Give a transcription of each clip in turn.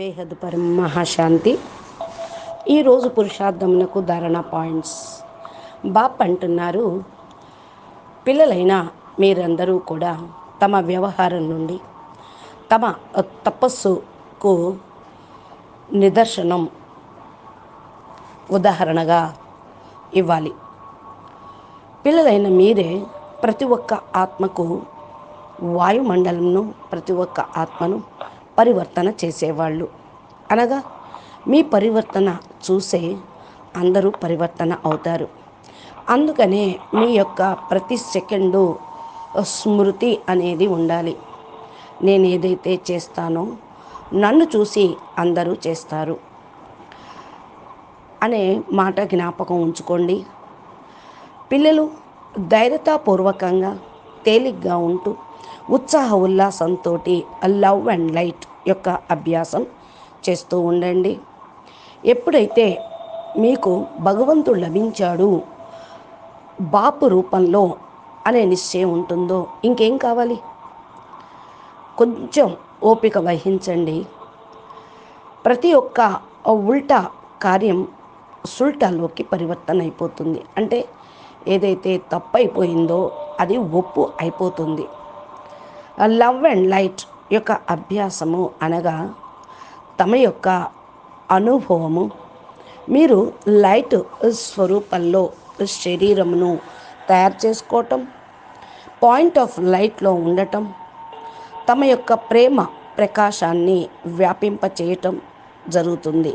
బేహద్ పరం మహాశాంతి ఈరోజు పురుషార్థమునకు ధారణ పాయింట్స్. బాప్ అంటున్నారు పిల్లలైన మీరందరూ కూడా తమ వ్యవహారం నుండి తమ తపస్సుకు నిదర్శనం ఉదాహరణగా ఇవ్వాలి. పిల్లలైన మీరే ప్రతి ఒక్క ఆత్మకు వాయుమండలంను ప్రతి ఒక్క ఆత్మను పరివర్తన చేసేవాళ్ళు. అనగా మీ పరివర్తన చూసే అందరూ పరివర్తన అవుతారు. అందుకనే మీ యొక్క ప్రతి సెకండు స్మృతి అనేది ఉండాలి. నేను ఏదైతే చేస్తానో నన్ను చూసి అందరూ చేస్తారు. అనే మాట జ్ఞాపకం ఉంచుకోండి. పిల్లలు ధైర్యతాపూర్వకంగా తేలిగ్గా ఉంటూ ఉత్సాహ ఉల్లాసంతో లవ్ అండ్ లైట్ యొక్క అభ్యాసం చేస్తూ ఉండండి. ఎప్పుడైతే మీకు భగవంతుడు లభించాడు బాపు రూపంలో అనే నిశ్చయం ఉంటుందో ఇంకేం కావాలి? కొంచెం ఓపిక వహించండి. ప్రతి ఒక్క ఉల్టా కార్యం సుల్టాలోకి పరివర్తన అయిపోతుంది అంటే ఏదైతే తప్పు అయిపోయిందో అది ఒప్పు అయిపోతుంది. లవ్ అండ్ లైట్ యొక్క అభ్యాసము అనగా తమ యొక్క అనుభవము. మీరు లైట్ స్వరూపంలో శరీరమును తయారు చేసుకోవటం పాయింట్ ఆఫ్ లైట్లో ఉండటం తమ యొక్క ప్రేమ ప్రకాశాన్ని వ్యాపింపచేయటం జరుగుతుంది.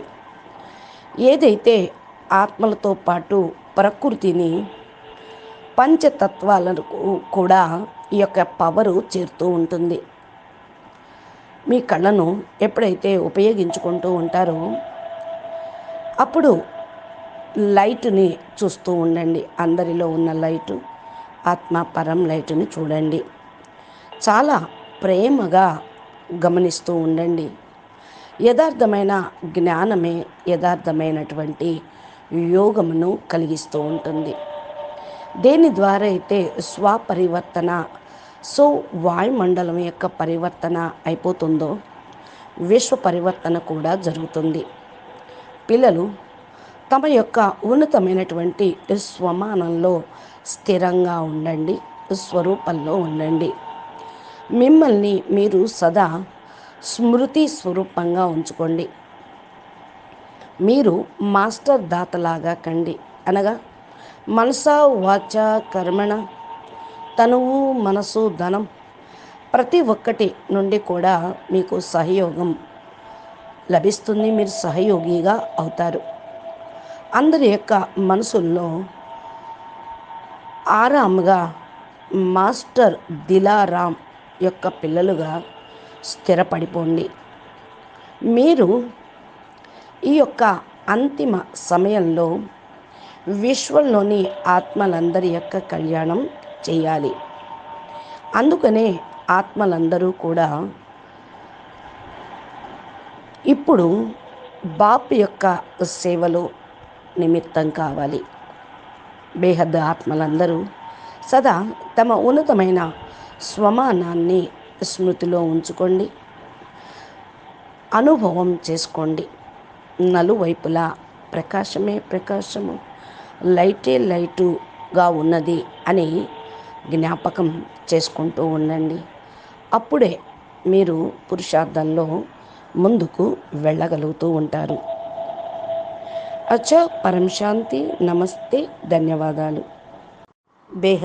ఏదైతే ఆత్మలతో పాటు ప్రకృతిని పంచతత్వాలకు కూడా ఈ యొక్క పవరు చేరుతూ ఉంటుంది. మీ కళ్ళను ఎప్పుడైతే ఉపయోగించుకుంటూ ఉంటారో అప్పుడు లైట్ని చూస్తూ ఉండండి. అందరిలో ఉన్న లైటు ఆత్మ పరం లైట్ని చూడండి. చాలా ప్రేమగా గమనిస్తూ ఉండండి. యథార్థమైన జ్ఞానమే యథార్థమైనటువంటి యోగమును కలిగిస్తూ ఉంటుంది. దేని ద్వారా అయితే స్వపరివర్తన సో వాయుమండలం యొక్క పరివర్తన అయిపోతుందో? విశ్వ పరివర్తన కూడా జరుగుతుంది. పిల్లలు తమ యొక్క ఉన్నతమైనటువంటి స్వమానంలో స్థిరంగా ఉండండి స్వరూపంలో ఉండండి. మిమ్మల్ని మీరు సదా స్మృతి స్వరూపంగా ఉంచుకోండి. మీరు మాస్టర్ దాతలాగా కండి అనగా మనస వాచ కర్మణ తనువు మనసు ధనం ప్రతి ఒక్కటి నుండి కూడా మీకు సహయోగం లభిస్తుంది. మీరు సహయోగిగా అవుతారు. అందరి యొక్క మనసుల్లో ఆరాముగా మాస్టర్ దిలారాం యొక్క పిల్లలుగా స్థిరపడిపోండి. మీరు ఈ యొక్క అంతిమ సమయంలో విశ్వంలోని ఆత్మలందరి యొక్క కళ్యాణం చేయాలి. అందుకనే ఆత్మలందరూ కూడా ఇప్పుడు బాప్ యొక్క సేవలో నిమిత్తం కావాలి. బేహద్ ఆత్మలందరూ సదా తమ ఉన్నతమైన స్వమానాన్ని స్మృతిలో ఉంచుకోండి. అనుభవం చేసుకోండి. నలువైపులా ప్రకాశమే ప్రకాశము లైటే లైటుగా ఉన్నది అని జ్ఞాపకం చేసుకుంటూ ఉండండి. అప్పుడే మీరు పురుషార్థంలో ముందుకు వెళ్ళగలుగుతూ ఉంటారు. అచ్చా పరం శాంతి నమస్తే ధన్యవాదాలు. బేహ